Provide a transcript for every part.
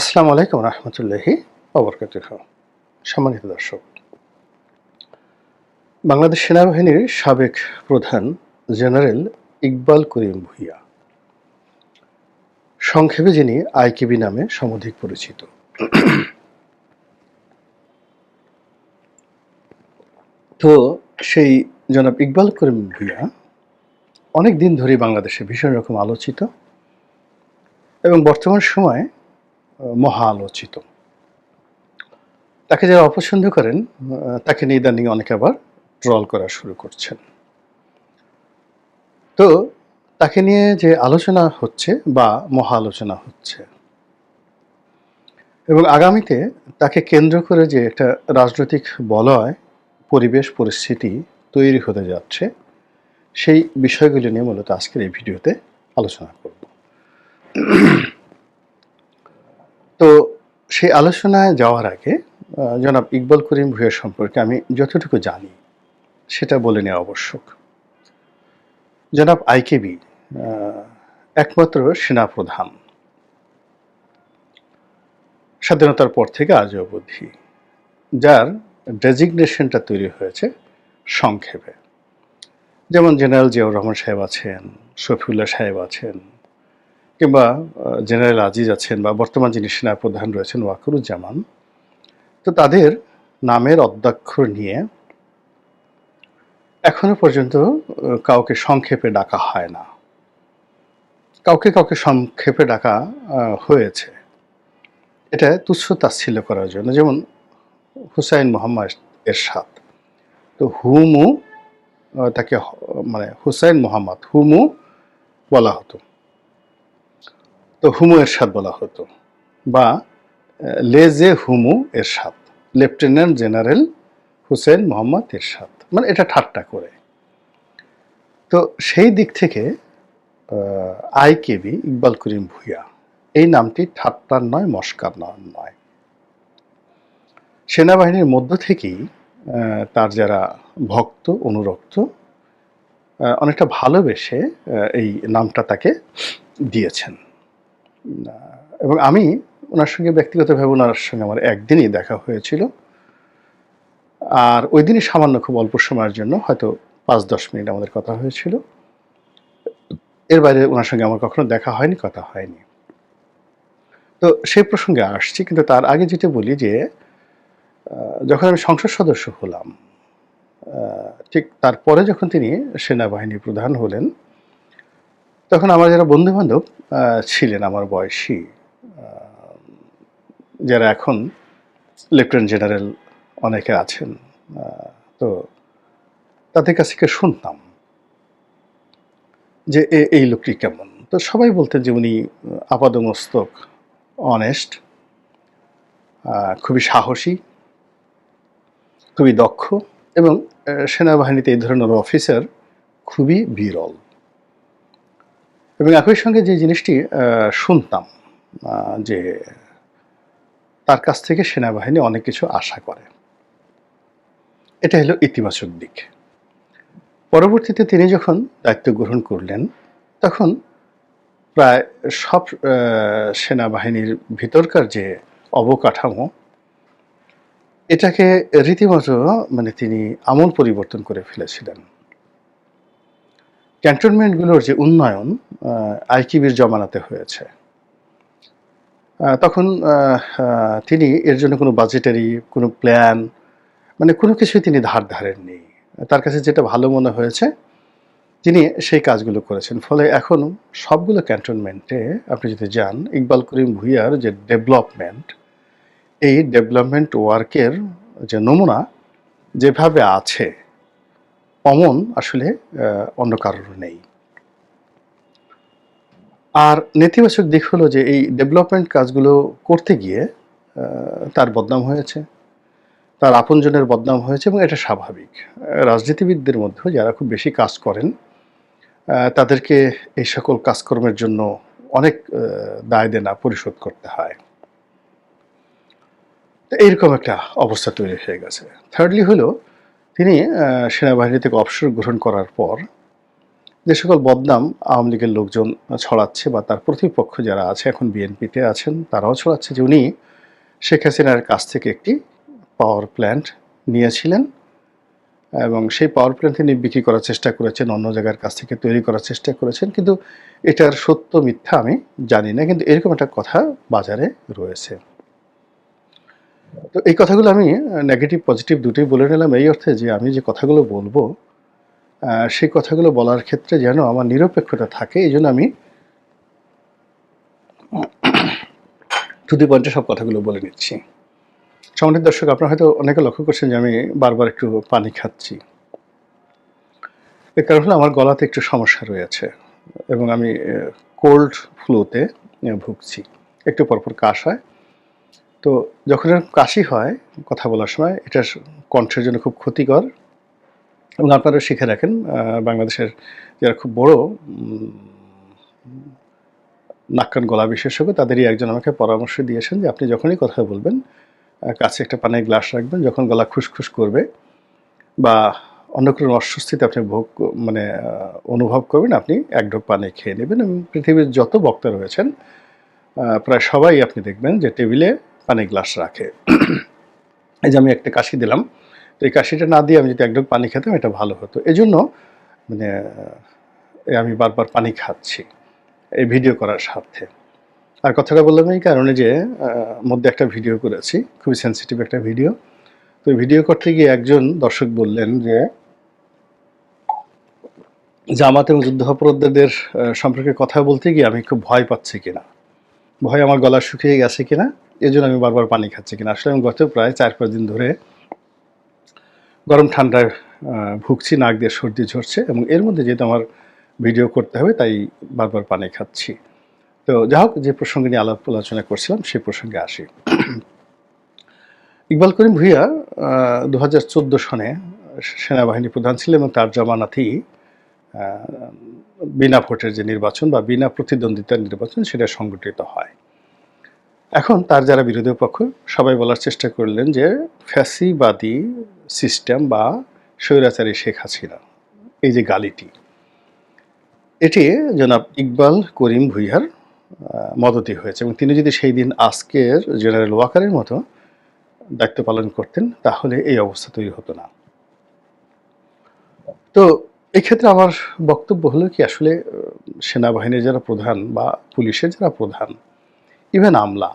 আসসালামু আলাইকুম রহমতুল্লাহি অবরকাতুহ সম্মানিত দর্শক, বাংলাদেশ সেনাবাহিনীর সাবেক প্রধান জেনারেল ইকবাল করিম ভুইয়া, সংক্ষেপে যিনি আইকেবি নামে সমধিক পরিচিত। তো সেই জনাব ইকবাল করিম ভুইয়া অনেক দিন ধরে বাংলাদেশে ভীষণ রকম আলোচিত এবং বর্তমান সময়ে মহা আলোচিত তাকে যারা অপছন্দ করেন, তাকে নিয়ে ইদানিং অনেকে আবার ট্রল করা শুরু করছেন। তো তাকে নিয়ে যে আলোচনা হচ্ছে বা মহা আলোচনা হচ্ছে, এবং আগামীতে তাকে কেন্দ্র করে যে একটা রাজনৈতিক বলয়, পরিবেশ, পরিস্থিতি তৈরি হতে যাচ্ছে, সেই বিষয়গুলি নিয়ে মূলত আজকের এই ভিডিওতে আলোচনা করব। তো সেই আলোচনায় যাওয়ার আগে জনাব ইকবাল করিম ভুইয়া সম্পর্কে আমি যতটুকু জানি, সেটা বলে নেওয়া আবশ্যক। জনাব আইকেবি একমাত্র সেনাপ্রধান। স্বাধীনতার পর থেকে আজ অবধি, যার ডেজিগনেশনটা তৈরি হয়েছে সংক্ষেপে। যেমন জেনারেল জিয়াউর রহমান সাহেব আছেন, শফিউল্লাহ সাহেব আছেন কিংবা জেনারেল আজিজ আছেন বা বর্তমান যিনি সেনাপ্রধান রয়েছেন ওয়াকুরুজ্জামান, তো তাদের নামের অধ্যাক্ষর নিয়ে এখনও পর্যন্ত কাউকে সংক্ষেপে ডাকা হয় না। কাউকে কাউকে সংক্ষেপে ডাকা হয়েছে। এটা তুচ্ছ তাচ্ছিল্য করার জন্য। যেমন হুসাইন মোহাম্মদ এরশাদ। তো হুমু তাকে মানে হুসাইন মোহাম্মদ হুমু বলা হতো। তো হুমু এরশাদ বলা হতো বা লেজে হুমু এরশাদ, লেফটেন্যান্ট জেনারেল হুসেন মোহাম্মদ এরশাদ মানে এটা ঠাট্টা করে। তো সেই দিক থেকে আইকেবি ইকবাল করিম ভুইয়া, এই নামটি ঠাট্টার নয়, মস্কার নয়। সেনাবাহিনীর মধ্য থেকেই তার যারা ভক্ত, অনুরক্ত অনেকটা ভালোবেসে এই নামটা তাকে দিয়েছেন। এবং আমি ওনার সঙ্গে ব্যক্তিগতভাবে ওনার সঙ্গে আমার একদিনই দেখা হয়েছিল। আর ওই দিনই সামান্য খুব অল্প সময়ের জন্য হয়তো পাঁচ দশ মিনিট আমাদের কথা হয়েছিল। এর বাইরে ওনার সঙ্গে আমার কখনো দেখা হয়নি, কথা হয়নি। তো সেই প্রসঙ্গে আসছি, কিন্তু তার আগে যেটা বলি যে যখন আমি সংসদ সদস্য হলাম ঠিক তারপরে যখন তিনি সেনাবাহিনী প্রধান হলেন তখন আমার যারা বন্ধু বান্ধব ছিলেন আমার বয়সী যারা এখন লেফটেন্যান্ট জেনারেল অনেকে আছেন তো তাদের কাছ থেকে শুনতাম যে এই লোকটি কেমন। তো সবাই বলতেন যে উনি আপাদমস্তক অনেস্ট খুবই সাহসী, খুবই দক্ষ এবং সেনাবাহিনীতে এই ধরনের অফিসার খুবই বিরল। এবং একই সঙ্গে যে জিনিসটি শুনতাম যে তার কাছ থেকে সেনাবাহিনী অনেক কিছু আশা করে। এটা হলো ইতিবাচক দিক। পরবর্তীতে তিনি যখন দায়িত্ব গ্রহণ করলেন, তখন প্রায় সব সেনাবাহিনীর ভিতরকার যে অবকাঠামো, এটাকে রীতিমতো মানে তিনি আমূল পরিবর্তন করে ফেলেছিলেন। ক্যান্টনমেন্টগুলোর যে উন্নয়ন আইকিবির জমানাতে হয়েছে তখন তিনি এর জন্য কোনো বাজেটারি কোনো প্ল্যান মানে কোনো কিছুই তিনি ধার ধারেননি। তার কাছে যেটা ভালো মনে হয়েছে, তিনি সেই কাজগুলো করেছেন। ফলে এখন সবগুলো ক্যান্টনমেন্টে আপনি যদি যান, ইকবাল করিম ভুইয়ার যে ডেভেলপমেন্ট এই ডেভেলপমেন্ট ওয়ার্কের যে নমুনা যেভাবে আছে অমন আসলে অন্য কারোর নেই। আর নেতিবাচক দিক হলো যে এই ডেভেলপমেন্ট কাজগুলো করতে গিয়ে তার বদনাম হয়েছে, তার আপনজনের বদনাম হয়েছে এবং এটা স্বাভাবিক। রাজনীতিবিদদের মধ্যেও যারা খুব বেশি কাজ করেন তাদেরকে এই সকল কাজকর্মের জন্য অনেক দায় দেনা পরিশোধ করতে হয়। এইরকম একটা অবস্থা তৈরি হয়ে গেছে। থার্ডলি হলো তিনি সেনাবাহিনী থেকে অবসর গ্রহণ করার পর যে সকল বদনাম আওয়ামী লীগের লোকজন ছড়াচ্ছে বা তার প্রতিপক্ষ যারা আছে, এখন বিএনপিতে আছেন, তারাও ছড়াচ্ছে যে উনি শেখ হাসিনার কাছ থেকে একটি পাওয়ার প্ল্যান্ট নিয়েছিলেন এবং সেই পাওয়ার প্ল্যান্ট তিনি বিক্রি করার চেষ্টা করেছেন, অন্য জায়গার কাছ থেকে তৈরি করার চেষ্টা করেছেন, কিন্তু এটার সত্য মিথ্যা আমি জানি না, কিন্তু এরকম একটা কথা বাজারে রয়েছে। তো এই কথাগুলো আমি নেগেটিভ পজিটিভ দুটোই বলে নিলাম। এই অর্থে যে আমি যে কথাগুলো বলব সেই কথাগুলো বলার ক্ষেত্রে যেন আমার নিরপেক্ষতা থাকে, এই জন্য আমি টুদি পয়েন্টে সব কথাগুলো বলে নিচ্ছি। সম্মানিত দর্শক, আপনারা হয়তো অনেকে লক্ষ্য করছেন যে আমি বারবার একটু পানি খাচ্ছি। এর কারণ হলো আমার গলাতে একটু সমস্যা রয়েছে এবং আমি কোল্ড ফ্লুতে ভুগছি। একটু পরপর কাশ হয়। তো যখন কাশি হয় কথা বলার সময় এটা কণ্ঠের জন্য খুব ক্ষতিকর। এবং আপনারা শিখে রাখেন বাংলাদেশের যারা খুব বড় উম, নাক কান গলা বিশেষজ্ঞ তাদেরই একজন আমাকে পরামর্শ দিয়েছেন যে আপনি যখনই কথা বলবেন কাছে একটা পানির গ্লাস রাখবেন যখন গলা খুসখুস করবে বা অন্য কোনো অস্বস্তিতে আপনি ভোগ মানে অনুভব করবেন আপনি এক ঢোক পানি খেয়ে নেবেন। এবং পৃথিবীর যত বক্তা রয়েছেন প্রায় সবাই আপনি দেখবেন যে টেবিলে পানির গ্লাস রাখে। এই যে আমি একটা কাশি দিলাম, তো এই কাশিটা না দিয়ে আমি যদি একদম পানি খেতাম, এটা ভালো হতো। এই জন্য মানে আমি বারবার পানি খাচ্ছি এই ভিডিও করার স্বার্থে। আর কথাটা বললাম এই কারণে যে মধ্যে একটা ভিডিও করেছি, খুবই সেন্সিটিভ একটা ভিডিও তো ভিডিও করতে গিয়ে একজন দর্শক বললেন যে, জামাত এবং যুদ্ধাপরাধীদের সম্পর্কে কথা বলতে গিয়ে আমি খুব ভয় পাচ্ছি কিনা? ভয় আমার গলা শুকিয়ে গেছে কিনা? জন্য আমি বারবার পানি খাচ্ছি কিনা। আসলে আমি গত প্রায় চার পাঁচ দিন ধরে গরম ঠান্ডায় ভুগছি, নাক দিয়ে সর্দি ঝরছে এবং এর মধ্যে যেহেতু আমার ভিডিও করতে হবে, তাই বারবার পানি খাচ্ছি। তো যা হোক, যে প্রসঙ্গে নিয়ে আলাপ আলোচনা করছিলাম সেই প্রসঙ্গে আসি। ইকবাল করিম ভুইয়া দু হাজার চোদ্দ সনে সেনাবাহিনী প্রধান ছিলেন এবং তার জামানাতেই বিনা ভোটের যে নির্বাচন বা বিনা প্রতিদ্বন্দ্বিতার নির্বাচন, সেটা সংগঠিত হয়। এখন তার যারা বিরোধী পক্ষ সবাই বলার চেষ্টা করলেন যে ফ্যাসিবাদী সিস্টেম বা স্বৈরাচারী শেখ হাসিনা এই যে গালিটি এটি জনাব ইকবাল করিম ভুইয়ার আহ, মদতি হয়েছে। এবং তিনি যদি সেই দিন আজকের জেনারেল ওয়াকারের মতো দায়িত্ব পালন করতেন তাহলে এই অবস্থা তৈরি হতো না। তো এক্ষেত্রে আমার বক্তব্য হলো কি আসলে সেনাবাহিনীর যারা প্রধান বা পুলিশের যারা প্রধান ইভেন আমলা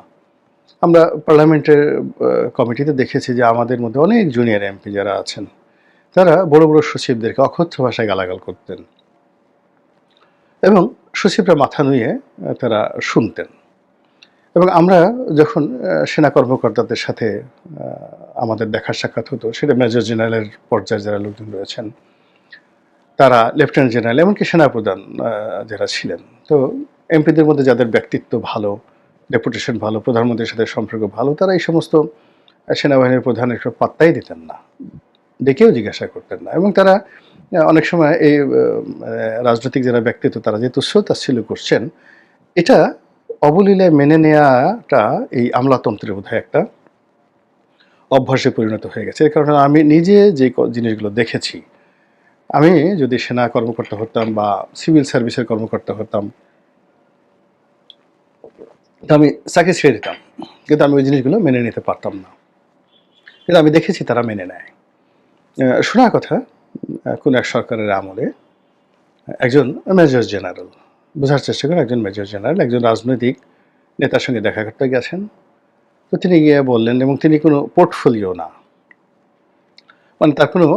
আমরা পার্লামেন্টের কমিটিতে দেখেছি যে আমাদের মধ্যে অনেক জুনিয়র এমপি যারা আছেন, তারা বড় বড় সচিবদেরকে অকথ্য ভাষায় গালাগাল করতেন এবং সচিবরা মাথা নুয়ে তারা শুনতেন। এবং আমরা যখন সেনা কর্মকর্তাদের সাথে আমাদের দেখা সাক্ষাৎ হতো, সেটা মেজর জেনারেলের পর্যায়ে যারা লোকজন রয়েছেন, তারা লেফটেন্যান্ট জেনারেল, এমনকি সেনাপ্রধান যারা ছিলেন। তো এমপিদের মধ্যে যাদের ব্যক্তিত্ব ভালো রেপুটেশন ভালো প্রধানমন্ত্রীর সাথে সম্পর্ক ভালো তারা এই সমস্ত সেনাবাহিনীর প্রধান একটু পাত্তাই দিতেন না। ডেকেও জিজ্ঞাসা করতেন না এবং তারা অনেক সময় এই আহ, রাজনৈতিক যারা ব্যক্তিত্ব তারা যে তুচ্ছতাচ্ছিল্য করছেন এটা অবলীলায় মেনে নেওয়াটা এই আমলাতন্ত্রের বোধহয় একটা অভ্যাসে পরিণত হয়ে গেছে। এর কারণে আমি নিজে যে জিনিসগুলো দেখেছি আমি যদি সেনা কর্মকর্তা হতাম বা সিভিল সার্ভিসের কর্মকর্তা হতাম তো আমি ছেড়ে দিতাম কিন্তু আমি ওই জিনিসগুলো মেনে নিতে পারতাম না। কিন্তু আমি দেখেছি তারা মেনে নেয়। শোনা কথা কোন এক সরকারের আমলে একজন মেজর জেনারেল, বোঝার চেষ্টা করেন একজন মেজর জেনারেল, একজন রাজনৈতিক নেতার সঙ্গে দেখা করতে গেছেন। তো তিনি গিয়ে বললেন, এবং তিনি কোনো পোর্টফোলিও না। মানে তার কোনো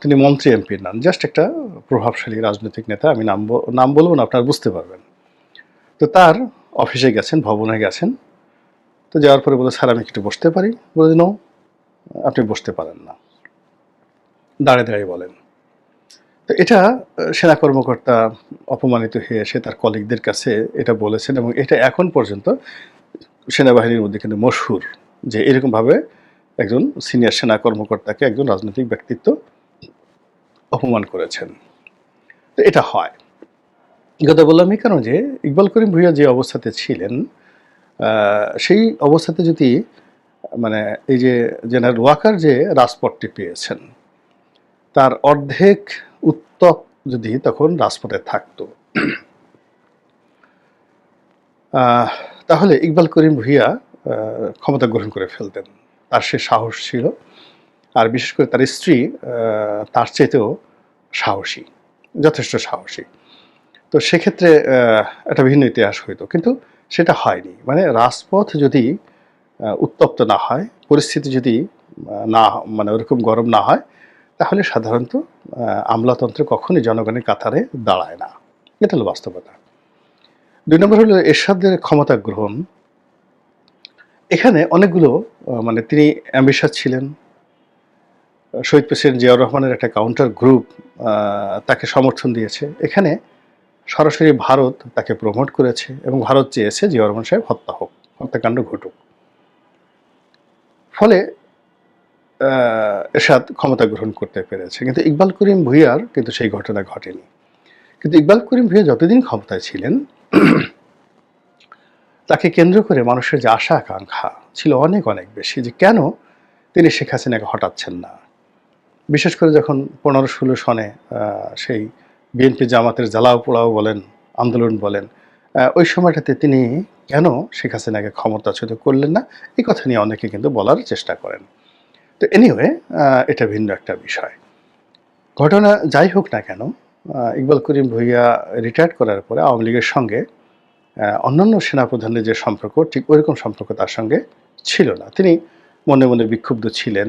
তিনি মন্ত্রী এমপি নন জাস্ট একটা প্রভাবশালী রাজনৈতিক নেতা, আমি নাম নাম বলব না, আপনারা বুঝতে পারবেন। তো তার অফিসে গেছেন, ভবনে গেছেন। তো যাওয়ার পরে বলে স্যার, আমি একটু বসতে পারি। বলে নো, আপনি বসতে পারেন না। দাঁড়িয়ে দাঁড়িয়ে বলেন। তো এটা সেনা কর্মকর্তা অপমানিত হয়ে এসে তার কলিগদের কাছে এটা বলেছেন এবং এটা এখন পর্যন্ত সেনাবাহিনীর মধ্যে কিন্তু মশহুর যে এরকমভাবে একজন সিনিয়র সেনা কর্মকর্তাকে একজন রাজনৈতিক ব্যক্তিত্ব অপমান করেছেন। তো এটা হয়। কথা বললাম এই কারণে যে ইকবাল করিম ভুইয়া যে অবস্থাতে ছিলেন সেই অবস্থাতে যদি মানে এই যে জেনারেল ওয়াকার যে রাজপথটি পেয়েছেন, তার অর্ধেক উত্তপ যদি তখন রাজপথে থাকতো। তাহলে ইকবাল করিম ভুইয়া ক্ষমতা গ্রহণ করে ফেলতেন। তার সে সাহস ছিল, আর বিশেষ করে তার স্ত্রী তার চেয়েতেও সাহসী, যথেষ্ট সাহসী। তো সেক্ষেত্রে একটা ভিন্ন ইতিহাস হইতো। কিন্তু সেটা হয়নি। মানে রাজপথ যদি উত্তপ্ত না হয়, পরিস্থিতি যদি না মানে ওরকম গরম না হয়, তাহলে সাধারণত আমলাতন্ত্র কখনই জনগণের কাতারে দাঁড়ায় না। এটা হলো বাস্তবতা। দুই নম্বর হলো এরশাদের ক্ষমতা গ্রহণ। এখানে অনেকগুলো মানে তিনি অ্যাম্বিশাস ছিলেন। শহীদ প্রেসিডেন্ট জিয়াউর রহমানের একটা কাউন্টার গ্রুপ তাকে সমর্থন দিয়েছে। এখানে সরাসরি ভারত তাকে প্রমোট করেছে এবং ভারত চেয়েছে জিয়াউর রহমান সাহেব হত্যা হোক, হত্যাকাণ্ড ঘটুক। ফলে এরশাদ ক্ষমতা গ্রহণ করতে পেরেছে। কিন্তু ইকবাল করিম ভুইয়ার কিন্তু সেই ঘটনা ঘটেনি। কিন্তু ইকবাল করিম ভুইয়া যতদিন ক্ষমতায় ছিলেন, তাকে কেন্দ্র করে মানুষের যে আশা আকাঙ্ক্ষা ছিল অনেক অনেক বেশি যে কেন তিনি শেখ হাসিনাকে হটাচ্ছেন না। বিশেষ করে যখন পনেরো ষোলো সনে সেই বিএনপি জামাতের জ্বালাও পোড়াও বলেন, আন্দোলন বলেন ওই সময়টাতে তিনি কেন শেখ হাসিনাকে ক্ষমতাচ্যুত করলেন না? এই কথা নিয়ে অনেকে কিন্তু বলার চেষ্টা করেন। তো এনিওয়ে এটা ভিন্ন একটা বিষয়। ঘটনা যাই হোক না কেন ইকবাল করিম ভুইয়া রিটায়ার করার পরে আওয়ামী লীগের সঙ্গে অন্যান্য সেনাপ্রধানের যে সম্পর্ক, ঠিক ওইরকম সম্পর্ক তার সঙ্গে ছিল না। তিনি মনে মনে বিক্ষুব্ধ ছিলেন।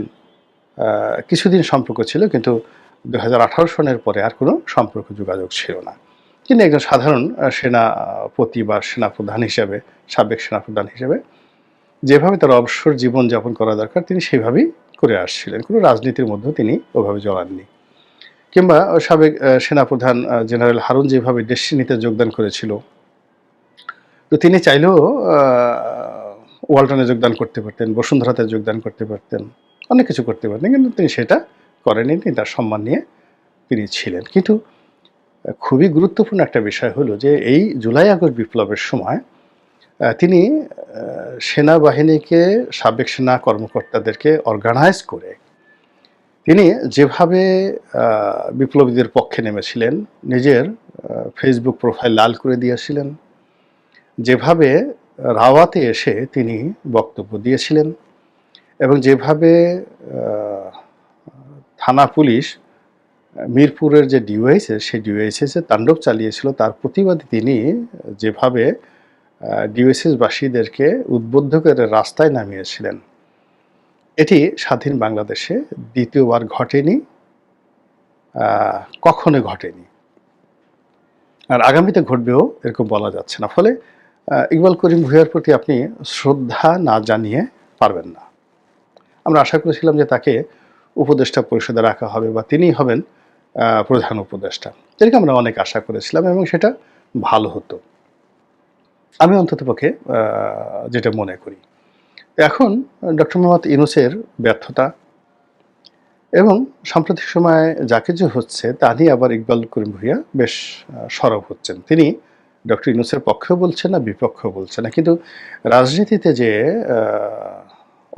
কিছুদিন সম্পর্ক ছিল, কিন্তু দু সনের পরে আর কোনো সম্পর্ক যোগাযোগ ছিল না। তিনি একজন সাধারণ সেনাপতি বা সেনাপ্রধান হিসেবে, সাবেক সেনাপ্রধান হিসেবে যেভাবে তার অবসর জীবন যাপন করা দরকার, তিনি সেভাবেই করে আসছিলেন। কোনো রাজনীতির মধ্যেও তিনি ওভাবে জড়াননি। কিংবা সাবেক সেনাপ্রধান জেনারেল হারুন যেভাবে ডেস্টিনিতে যোগদান করেছিল, তো তিনি চাইলেও ওয়ালটনে যোগদান করতে পারতেন, বসুন্ধরাতে যোগদান করতে পারতেন, অনেক কিছু করতে পারতেন, কিন্তু তিনি সেটা করেনি তিনি তার সম্মান নিয়ে তিনি ছিলেন। কিন্তু খুবই গুরুত্বপূর্ণ একটা বিষয় হলো যে, এই জুলাই আগস্ট বিপ্লবের সময় তিনি সেনাবাহিনীকে, সাবেক সেনা কর্মকর্তাদেরকে অর্গানাইজ করে, তিনি যেভাবে বিপ্লবীদের পক্ষে নেমেছিলেন, নিজের ফেসবুক প্রোফাইল লাল করে দিয়েছিলেন, যেভাবে রাওয়াতে এসে তিনি বক্তব্য দিয়েছিলেন এবং যেভাবে থানা পুলিশ, মিরপুরের যে ডিওয়াইসেস সেই ডিওয়াইসেসে তাণ্ডব চালিয়েছিল। তার প্রতিবাদে তিনি যেভাবে ডিওয়াইসেসবাসীদেরকে উদ্বুদ্ধ করে রাস্তায় নামিয়েছিলেন। এটি স্বাধীন বাংলাদেশে দ্বিতীয়বার ঘটেনি কখনো ঘটেনি। আর আগামীতে ঘটবেও এরকম বলা যাচ্ছে না। ফলে ইকবাল করিম ভুঁইয়ার প্রতি আপনি শ্রদ্ধা না জানিয়ে পারবেন না। আমরা আশা করেছিলাম যে তাকে উপদেষ্টা পরিষদে রাখা হবে বা তিনি হবেন প্রধান উপদেষ্টা। এরকম আমরা অনেক আশা করেছিলাম এবং সেটা ভালো হতো। আমি অন্ততপক্ষে যেটা মনে করি। এখন ডক্টর মোহাম্মদ ইনুসের ব্যর্থতা এবং সাম্প্রতিক সময়ে যা কিছু হচ্ছে তা নিয়ে আবার ইকবাল করিম ভুইয়া বেশ সরব হচ্ছেন। তিনি ডক্টর ইনুসের পক্ষেও বলছেন না, বিপক্ষেও বলছেন না। কিন্তু রাজনীতিতে যে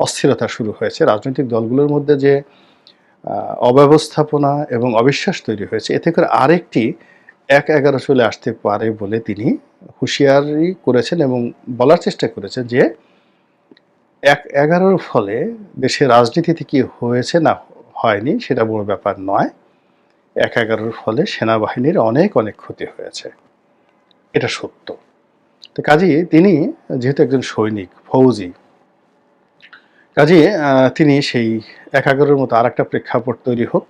অস্থিরতা শুরু হয়েছে, রাজনৈতিক দলগুলোর মধ্যে যে অব্যবস্থাপনা এবং অবিশ্বাস তৈরি হয়েছে। এতে করে আরেকটি এক এগারো চলে আসতে পারে বলে তিনি হুঁশিয়ারি করেছেন এবং বলার চেষ্টা করেছেন যে এক এগারোর ফলে দেশের রাজনীতিতে কি হয়েছে না হয়নি সেটা বড় ব্যাপার নয়। এক এগারোর ফলে সেনাবাহিনীর অনেক অনেক ক্ষতি হয়েছে। এটা সত্য। তো কাজেই তিনি যেহেতু একজন সৈনিক, ফৌজি কাজে তিনি সেই এক এগারোর মতো আর একটা প্রেক্ষাপট তৈরি হোক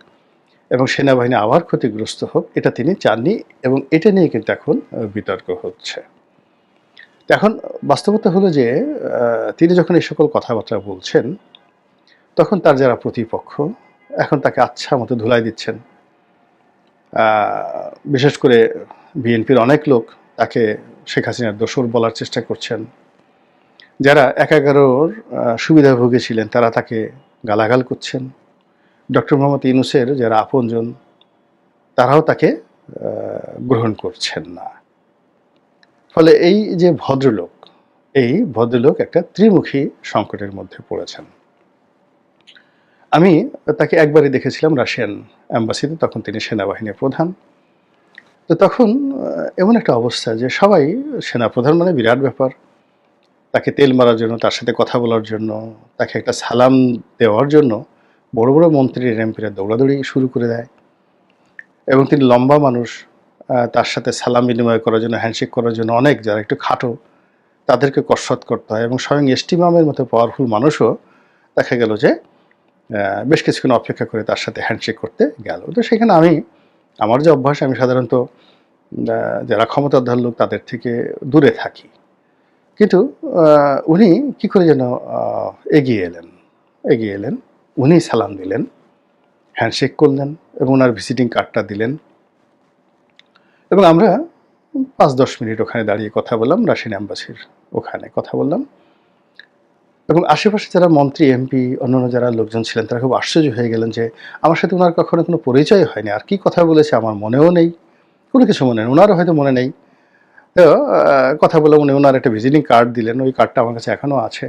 এবং সেনাবাহিনী আবার ক্ষতিগ্রস্ত হোক, এটা তিনি চাননি এবং এটা নিয়ে কিন্তু এখন বিতর্ক হচ্ছে। এখন বাস্তবতা হলো যে তিনি যখন এই সকল কথাবার্তা বলছেন, তখন তার যারা প্রতিপক্ষ, এখন তাকে আচ্ছা মতো ধুলাই দিচ্ছেন। বিশেষ করে বিএনপির অনেক লোক তাকে শেখ হাসিনার দোসর বলার চেষ্টা করছেন। যারা এক এগারোর আহ, সুবিধাভোগী ছিলেন তারা তাকে গালাগাল করছেন। ডক্টর মোহাম্মদ ইউনুসের যারা আপনজন তারাও তাকে গ্রহণ করছেন না। ফলে এই যে ভদ্রলোক এই ভদ্রলোক একটা ত্রিমুখী সংকটের মধ্যে পড়েছেন। আমি তাকে একবারই দেখেছিলাম রাশিয়ান অ্যাম্বাসিতে তখন তিনি সেনাবাহিনীর প্রধান। তো তখন এমন একটা অবস্থা যে সবাই সেনাপ্রধান মানে বিরাট ব্যাপার। তাকে তেল মারার জন্য, তার সাথে কথা বলার জন্য, তাকে একটা সালাম দেওয়ার জন্য বড় বড় মন্ত্রীর এমপিরা দৌড়াদৌড়ি শুরু করে দেয়। এবং তিনি লম্বা মানুষ তার সাথে সালাম বিনিময় করার জন্য, হ্যান্ডশেক করার জন্য অনেক যারা একটু খাটো, তাদেরকে কসরত করতে হয়। এবং স্বয়ং এসটি মামের মতো পাওয়ারফুল মানুষও দেখা গেল যে বেশ কিছুক্ষণ অপেক্ষা করে তার সাথে হ্যান্ডশেক করতে গেল। তো সেখানে আমি, আমার যে অভ্যাস, আমি সাধারণত যারা ক্ষমতাধর লোক, তাদের থেকে দূরে থাকি। কিন্তু উনি কি করে যেন এগিয়ে এলেন? এগিয়ে এলেন, উনি সালাম দিলেন, হ্যান্ডশেক করলেন এবং ওনার ভিজিটিং কার্ডটা দিলেন। এবং আমরা পাঁচ দশ মিনিট ওখানে দাঁড়িয়ে কথা বললাম, রাশিয়ান অ্যাম্বাসির ওখানে কথা বললাম। এবং আশেপাশে যারা মন্ত্রী, এমপি, অন্যান্য যারা লোকজন ছিলেন, তারা খুব আশ্চর্য হয়ে গেলেন যে, আমার সাথে ওনার কখনো কোনো পরিচয় হয়নি। আর কি কথা বলেছে আমার মনেও নেই, কোনো কিছু মনে নেই। ওনারও হয়তো মনে নেই। কথা বলে উনি ওনার একটা ভিজিটিং কার্ড দিলেন ওই কার্ডটা আমার কাছে এখনও আছে।